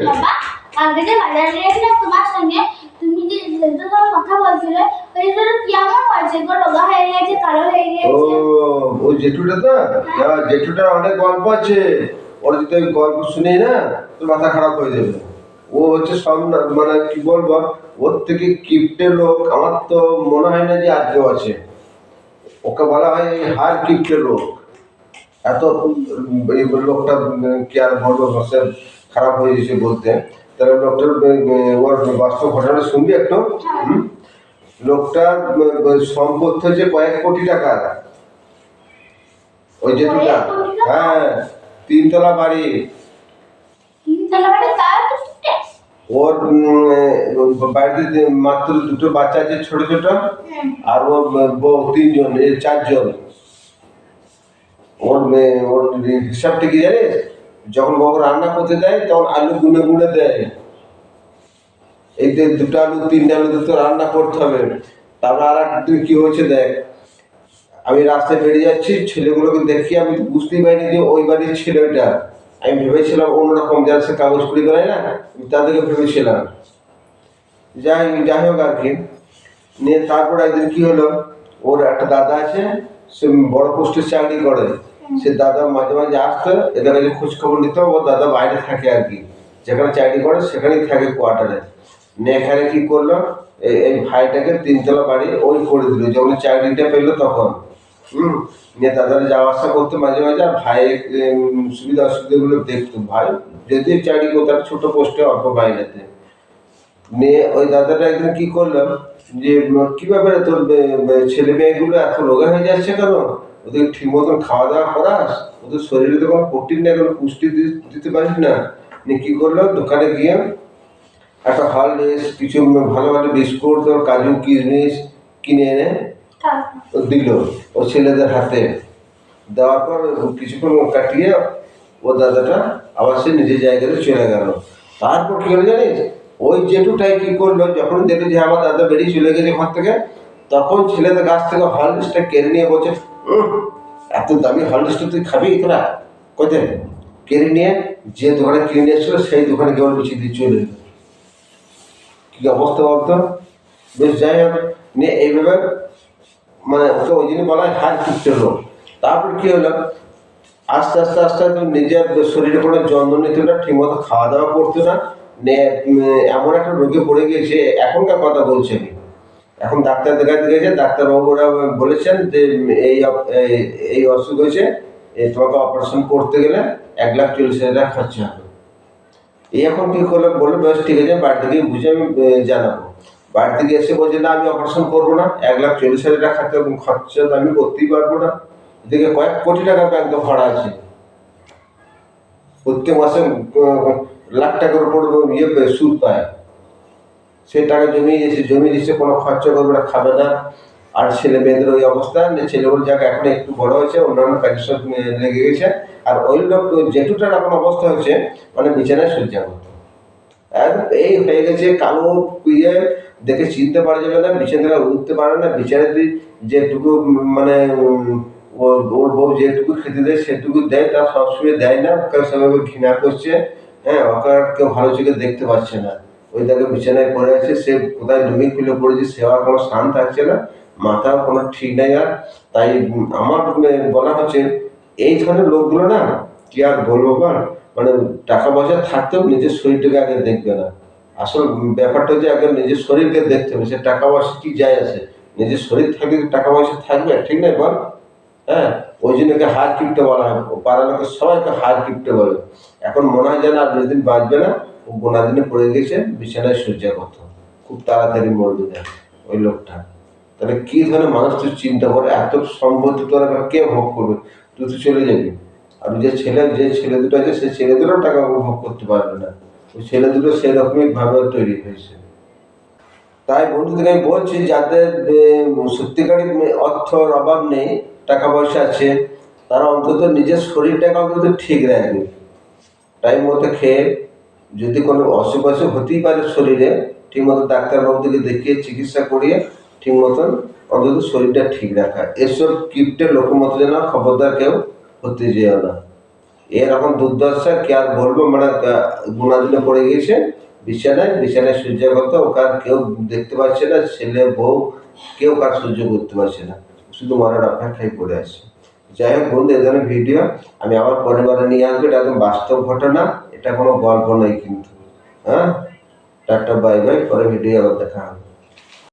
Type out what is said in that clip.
বাবা কালকে যে বাজারে গিয়েছিলাম তোমার সঙ্গে তুমি যে যেটার কথা বলছিলে ওইটা কেমন হয়েছে গো রোগা হয়ে গেছে কালো হয়ে ও ওই জেঠুটা তো? হ্যাঁ। জেঠুটার অনেক গল্প আছে। ওর যদি আমি গল্প শুনি না তোর মাথা খারাপ হয়ে যাবে। ও হচ্ছে সব না- মানে কি বলব ওর থেকে কিপ্টের লোক। আমার তো মনে হয় না যে আর কেউ আছে। ওকে বলা হয় হার কিপ্টের লোক। এত লোকটা কি আর বলব সে খারাপ হয়ে গেছে বলতে। তাহলে লোকটার ওর বাস্তব ঘটনা শুনবি একটু? হুম? লোকটার সম্পত্তি হচ্ছে কয়েক কোটি টাকা। ওই কয়েক হ্যাঁ তিনতলা বাড়ি। ওর বাড়িতে মাত্র দুটো বাচ্চা আছে ছোট ছোট আর ওর বউ তিনজন এই চারজন। ওর ওর হিসাবটা কি জানিস? যখন বউ রান্না করতে দেয়, তখন আলু গুনে গুনে দেয়। এই যে দুটো আলু, তিনটে আলু দুটো রান্না করতে হবে। তারপর আর একদিন কি হয়েছে দেখ, আমি রাস্তায় বেরিয়ে যাচ্ছি, ছেলেগুলোকে দেখি, আমি বুঝতেই পারিনি যে ওই বাড়ির ছেলে ওইটা। আমি ভেবেছিলাম অন্যরকম যারা সে কাগজ কুড়ি বেড়ায় না তাদেরকে ভেবেছিলাম। যাই যাই হোক আর কি। নিয়ে তারপর একদিন কি হলো, ওর একটা দাদা আছে, সে বড় পোস্টের চাকরি করে। সে দাদা মাঝে মাঝে আসতো এদের কাছে খোঁজখবর নিত ওর দাদা বাইরে থাকে আর কি। যেখানে চাকরি করে সেখানেই থাকে কোয়ার্টারে এখানে কি করল এই- ভাইটাকে তিনতলা বাড়ি ওই করে দিল যখন চাকরিটা পেল তখন। হুম নিয়ে দাদারা যাওয়া আসা করতো মাঝে মাঝে আর ভাই উম, সুবিধা অসুবিধাগুলো দেখতো। ভাই যদি চাকরি করতো ছোট পোস্টে অল্প বাইরেতে। নিয়ে ওই দাদাটা একদিন কি করল যে কি ব্যাপারে তোর ছেলে মেয়েগুলো এত রোগা হয়ে যাচ্ছে কেন? ওদের ঠিক মতন খাওয়া দাওয়া করাস? ওদের শরীরে তো কোনো প্রোটিন নেই কোনো পুষ্টি দিতে পারিস না। নিয়ে কি করল? দোকানে গিয়ে একটা হলডেস কিছু ভালো ভালো বিস্কুট তোর কাজু কিশমিশ কিনে এনে দিল ও ছেলেদের হাতে। দেওয়ার পর কিছুক্ষণ কাটিয়ে ও দাদাটা আবার সে নিজের জায়গাতে চলে গেল। তারপর কি হলো জানিস? ওই জেঠুটাই কি করল? যখন দেখল যে আমার দাদা বেরিয়ে চলে গেছে ঘর থেকে তখন ছেলেদের কাছ থেকে হললিসটা কেড়ে নিয়ে বলছে "উম, এত দামি হললিসটা তুই খাবি তোরা কোথায় কেড়ে নিয়ে, যে দোকানে কিনে নিয়ে এসেছিল, সেই দোকানে কেবল বিছিয়ে দিয়ে চলে কি অবস্থা বলতো বেশ, যাই হোক, নিয়ে এইভাবে মানে ওকে ওই জন্য বলা হার কিপ্টের রোগ তারপর কি হলো? আস্তে আস্তে আস্তে আস্তে নিজের শরীরে কোনো যত্ন নিত না, ঠিকমতো খাওয়া দাওয়া করতো না এমন একটা রোগে পড়ে গিয়েছে, এখনকার কথা বলছি। আমি এখন ডাক্তার দেখাতে গেছে ডাক্তারবাবুরা বলেছেন যে এই এই- অসুখ হয়েছে তোমাকে অপারেশন করতে গেলে এক লাখ চল্লিশ হাজার টাকা খরচা হবে। এই এখন কি করল বলল বেশ ঠিক আছে বাড়ি থেকে বুঝে আমি জানাব। বাড়ি থেকে এসে বলছে, না, আমি অপারেশন করব না, এক লাখ চল্লিশ হাজার টাকা খরচা খরচা তো আমি করতেই পারব না। এদিকে কয়েক কোটি টাকা ব্যাংকে ভাড়া আছে। প্রত্যেক মাসে লাখ টাকার উপর ইয়ে সুদ পায়। সে টাকা জমিয়ে দিয়েছে জমিয়ে দিয়েছে কোনো খরচা করবে না, খাবে না। আর ছেলে মেয়েদের ওই অবস্থা ছেলেগুলো যাকে, এখন একটু বড় হয়েছে, অন্যান্য কাজের সব লেগে গেছে। আর ওই লোক জেঠুটার এখন অবস্থা হয়েছে মানে বিছানায় শয্যা করতো এই হয়ে গেছে কালো ইয়ে দেখে চিনতে পারা যাবে না বিছানা উঠতে পারে না বিছানাতে যেটুকু মানে ওর বউ যেটুকু খেতে দেয়, সেটুকু দেয়, তা সবসময় দেয় না, ওকে সেভাবে ঘৃণা করছে হ্যাঁ ওকে আর কেউ ভালো চোখে দেখতে পাচ্ছে না। ওই তাকে বিছানায় পড়ে আছে সে কোথায় ডুবি খুলে পড়েছে সে সেবার কোনো স্থান থাকছে না মাথার কোনো ঠিক নেই আর। তাই আমার উম, বলা হচ্ছে এই ধরনের লোকগুলো না কি আর বলব বল? মানে টাকা পয়সা থাকতেও নিজের শরীরটাকে আগে দেখবে না। আসল ব্যাপারটা হচ্ছে আগে নিজের শরীরকে দেখতে হবে সে টাকা পয়সা কি যায় আছে। নিজের শরীর থাকলে টাকা পয়সা থাকবে? ঠিক নাই বল? হ্যাঁ ওই জন্য ওকে হার কিপটে বলা হয়। লোকের সবাইকে হার কিপটে বলে। এখন মনে হয় যেন আর বেশি দিন বাঁচবে না। ও গোনা দিনে পড়ে গেছে বিছানায় করতো। খুব তাড়াতাড়ি মরবে দেখ ওই লোকটা। তাহলে কি ধরনের মানুষ তুই চিন্তা করে এত সম্পত্তি তোর কে ভোগ করবে? তুই তো চলে যাবি। আর যে ছেলে যে ছেলে দুটো আছে সেই ছেলে দুটো টাকা উপভোগ করতে পারবে না। ওই ছেলে দুটো সেরকমই ভাবে তৈরি হয়েছে। তাই বন্ধুদের আমি বলছি যাদের আহ, সত্যিকারই অর্থর অভাব নেই টাকা পয়সা আছে তারা অন্তত নিজের শরীরটাকে অন্তত ঠিক রাখবে। টাইম মতো খেয়ে যদি কোনো অসুখ অসুখ হতেই পারে শরীরে, ঠিক মতো ডাক্তারবাবুদেরকে দেখিয়ে চিকিৎসা করিয়ে ঠিক মতন অন্তত শরীরটা ঠিক রাখা। এসব কিপ্টের লোকের মতো যেন খবরদার কেউ হতে যেও না। এরকম দুর্দশা কে আর বলব? মানে গুণাদিনে পড়ে গিয়েছে। বিছানায় বিছানায় সূর্যাগত ওকে আর কেউ দেখতে পাচ্ছে না, ছেলে, বউ, কেউ কার সহ্য করতে পারছে না। শুধু মরার অপেক্ষায় পড়ে আছে। যাই হোক বন্ধু, এই ধরনের ভিডিও আমি আমার পরিবারে নিয়ে আসব। এটা একদম বাস্তব ঘটনা, এটা কোনো গল্প নয় কিন্তু। হ্যাঁ? টাটা বাই বাই পরে ভিডিও আবার দেখা হবে।